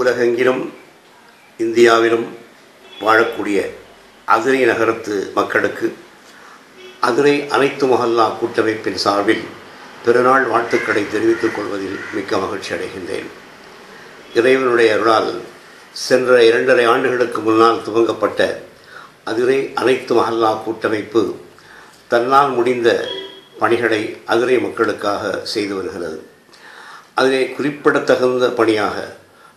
உலகெங்கிலும் இந்தியாவிலும் வாழக்கூடிய அதிரை நகரத்து மக்களுக்கு அதிரை அனைத்து மஹல்லா கூட்டமைப்பின் சார்பில் பிறநாள் வாழ்த்துக்களை தெரிவித்துக் கொள்வதில் மிக்க மகிழ்ச்சி அடைகின்றேன். இறைவனுடைய அருளால் சென்ற இரண்டரை ஆண்டுகளுக்கு முன்னால் துவங்கப்பட்ட அதிரை அனைத்து மஹல்லா கூட்டமைப்பு தன்னால் முடிந்த பணிகளை அதிரை மக்களுக்காக செய்து வருகிறது. அதிலே குறிப்பிடத்தகுந்த பணியாக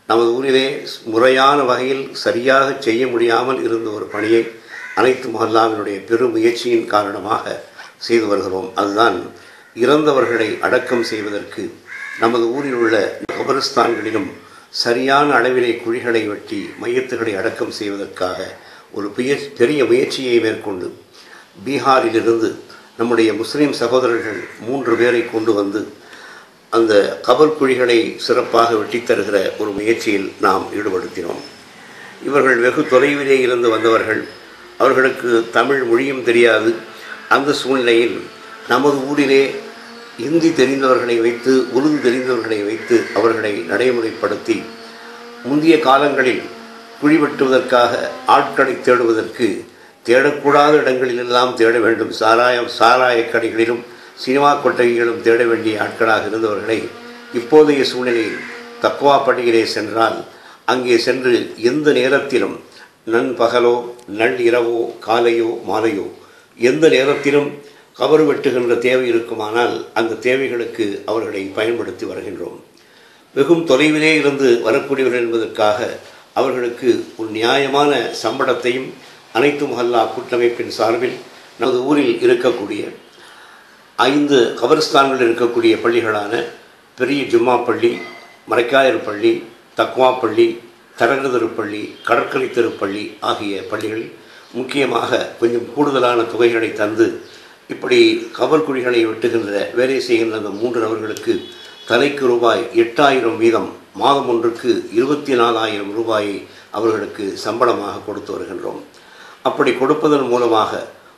நமது ஊரிலே முறையான வகையில் சரியாக செய்ய முடியாமல் இருந்த ஒரு பணியை அனைத்து மஹல்லாவினுடைய பெரும் முயற்சியின் காரணமாக செய்து வருகிறோம். அதுதான் இறந்தவர்களை அடக்கம் செய்வதற்கு நமது ஊரில் உள்ள கபரஸ்தான்களிலும் சரியான அளவிலே குழிகளை வெட்டி மையத்துகளை அடக்கம் செய்வதற்காக ஒரு பெரிய முயற்சியை மேற்கொண்டு பீகாரிலிருந்து நம்முடைய முஸ்லீம் சகோதரர்கள் மூன்று பேரை கொண்டு வந்து அந்த கபல் குழிகளை சிறப்பாக வெட்டித் தருகிற ஒரு முயற்சியில் நாம் ஈடுபடுத்தினோம். இவர்கள் வெகு தொலைவிலே இருந்து வந்தவர்கள். அவர்களுக்கு தமிழ் மொழியும் தெரியாது. அந்த சூழ்நிலையில் நமது ஊரிலே இந்தி தெரிந்தவர்களை வைத்து உருது தெரிந்தவர்களை வைத்து அவர்களை நடைமுறைப்படுத்தி முந்தைய காலங்களில் குழி வெட்டுவதற்காக ஆட்களை தேடுவதற்கு தேடக்கூடாத இடங்களிலெல்லாம் தேட வேண்டும். சாராயம் சாராய கடைகளிலும் சினிமா கொட்டகைகளும் தேட வேண்டிய ஆட்களாக இருந்தவர்களை இப்போதைய சூழ்நிலையில் தக்குவா பண்டிகையிலே சென்றால் அங்கே சென்று எந்த நேரத்திலும் நண்பகலோ நள்ளிரவோ காலையோ மாலையோ எந்த நேரத்திலும் கவர் வெட்டுகின்ற தேவை இருக்குமானால் அந்த தேவைகளுக்கு அவர்களை பயன்படுத்தி வருகின்றோம். வெகும் தொலைவிலே இருந்து வரக்கூடியவர்கள் என்பதற்காக அவர்களுக்கு ஒரு நியாயமான சம்பளத்தையும் அனைத்து மஹல்லா கூட்டமைப்பின் சார்பில் நமது ஊரில் இருக்கக்கூடிய ஐந்து கபர்ஸ்தான்கள் இருக்கக்கூடிய பள்ளிகளான பெரிய ஜும்மா பள்ளி மரைக்காயர் பள்ளி தக்வா பள்ளி தரகதரு பள்ளி கடற்கரை திருப்பள்ளி ஆகிய பள்ளிகளில் முக்கியமாக கொஞ்சம் கூடுதலான தொகைகளை தந்து இப்படி கவர் குழிகளை வெட்டுகின்ற வேலை செய்கின்ற அந்த மூன்று நபர்களுக்கு தலைக்கு ரூபாய் எட்டாயிரம் வீதம் மாதம் ஒன்றுக்கு இருபத்தி நாலாயிரம் ரூபாயை அவர்களுக்கு சம்பளமாக கொடுத்து வருகின்றோம். அப்படி கொடுப்பதன் மூலமாக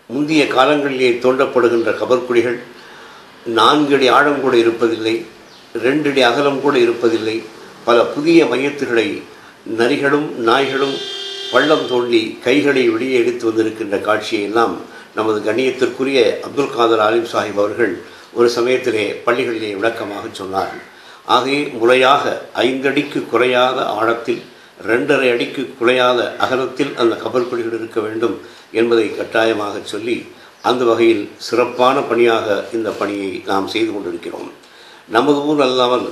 முந்தைய காலங்களிலே தோண்டப்படுகின்ற கபர்குழிகள் நான்கடி ஆழம் கூட இருப்பதில்லை ரெண்டடி அகலம் கூட இருப்பதில்லை. பல புதிய மையத்துகளை நரிகளும் நாய்களும் பள்ளம் தோண்டி கைகளை வெளியே எடுத்து வந்திருக்கின்ற காட்சியை எல்லாம் நமது கண்ணியத்திற்குரிய அப்துல் காதர் ஆலிம் சாஹிப் அவர்கள் ஒரு சமயத்திலே பள்ளிகளிலே விளக்கமாக சொன்னார்கள் ஆகவே முறையாக ஐந்தடிக்கு குறையாத ஆழத்தில் ரெண்டரை அடிக்கு குறையாத அகலத்தில் அந்த கபர்குழிகள் இருக்க வேண்டும் என்பதை கட்டாயமாக சொல்லி அந்த வகையில் சிறப்பான பணியாக இந்த பணியை நாம் செய்து கொண்டிருக்கிறோம். நமது ஊர் அல்லாமல்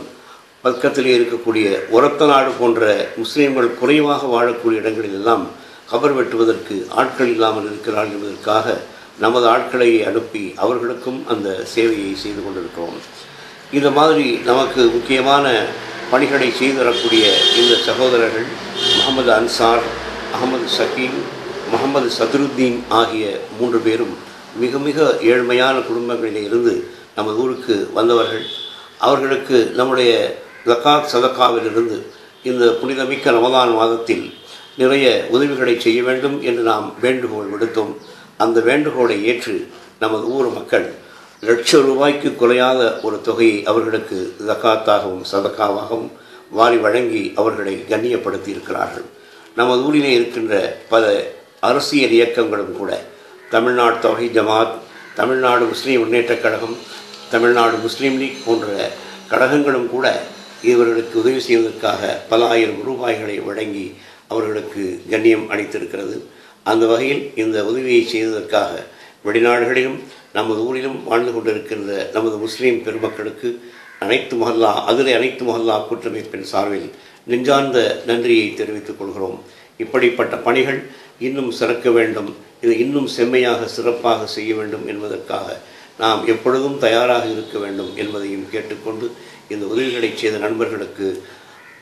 பக்கத்திலே இருக்கக்கூடிய உரத்த நாடு போன்ற முஸ்லீம்கள் குறைவாக வாழக்கூடிய இடங்களில் எல்லாம் கபர் வெட்டுவதற்கு ஆட்கள் இல்லாமல் இருக்கிறார்கள் என்பதற்காக நமது ஆட்களை அனுப்பி அவர்களுக்கும் அந்த சேவையை செய்து கொண்டிருக்கிறோம். இந்த மாதிரி நமக்கு முக்கியமான பணிகளை செய்து தரக்கூடிய இந்த சகோதரர்கள் முகமது அன்சார் அகமது சகீம் முகமது சதுருத்தீன் ஆகிய மூன்று பேரும் மிக மிக ஏழ்மையான குடும்பங்களிலே இருந்து நமது ஊருக்கு வந்தவர்கள் அவர்களுக்கு நம்முடைய ஜக்காத் சதக்காவிலிருந்து இந்த புனிதமிக்க ரமதான் மாதத்தில் நிறைய உதவிகளை செய்ய வேண்டும் என்று நாம் வேண்டுகோள் விடுத்தோம். அந்த வேண்டுகோளை ஏற்று நமது ஊர் மக்கள் லட்சம் ரூபாய்க்கு குறையாத ஒரு தொகையை அவர்களுக்கு ஜக்காத்தாகவும் சதக்காவாகவும் வாரி வழங்கி அவர்களை கண்ணியப்படுத்தி இருக்கிறார்கள் நமது ஊரிலே இருக்கின்ற பல அரசியல் இயக்கங்களும் கூட தமிழ்நாடு தொகை ஜமாத் தமிழ்நாடு முஸ்லீம் முன்னேற்றக் கழகம் தமிழ்நாடு முஸ்லீம் லீக் போன்ற கழகங்களும் கூட இவர்களுக்கு உதவி செய்வதற்காக பல ஆயிரம் ரூபாய்களை வழங்கி அவர்களுக்கு கண்ணியம் அளித்திருக்கிறது. அந்த வகையில் இந்த உதவியை செய்வதற்காக வெளிநாடுகளிலும் நமது ஊரிலும் வாழ்ந்து கொண்டிருக்கின்ற நமது முஸ்லீம் பெருமக்களுக்கு அனைத்து மஹல்லா அதில் அனைத்து மஹல்லா கூட்டமைப்பின் சார்பில் நெஞ்சார்ந்த நன்றியை தெரிவித்துக் கொள்கிறோம். இப்படிப்பட்ட பணிகள் இன்னும் சிறக்க வேண்டும் இதை இன்னும் செம்மையாக சிறப்பாக செய்ய வேண்டும் என்பதற்காக நாம் எப்பொழுதும் தயாராக இருக்க வேண்டும் என்பதையும் கேட்டுக்கொண்டு இந்த உதவிகளை செய்த நண்பர்களுக்கு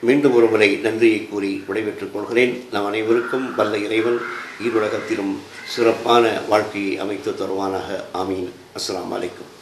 மீண்டும் ஒரு முறை நன்றியை கூறி விடைபெற்றுக் கொள்கிறேன். நம் அனைவருக்கும் வல்ல இறைவன் ஈருலகத்திலும் சிறப்பான வாழ்க்கையை அமைத்து தருவானாக. ஆமீன். அஸ்லாம் வலைக்கும்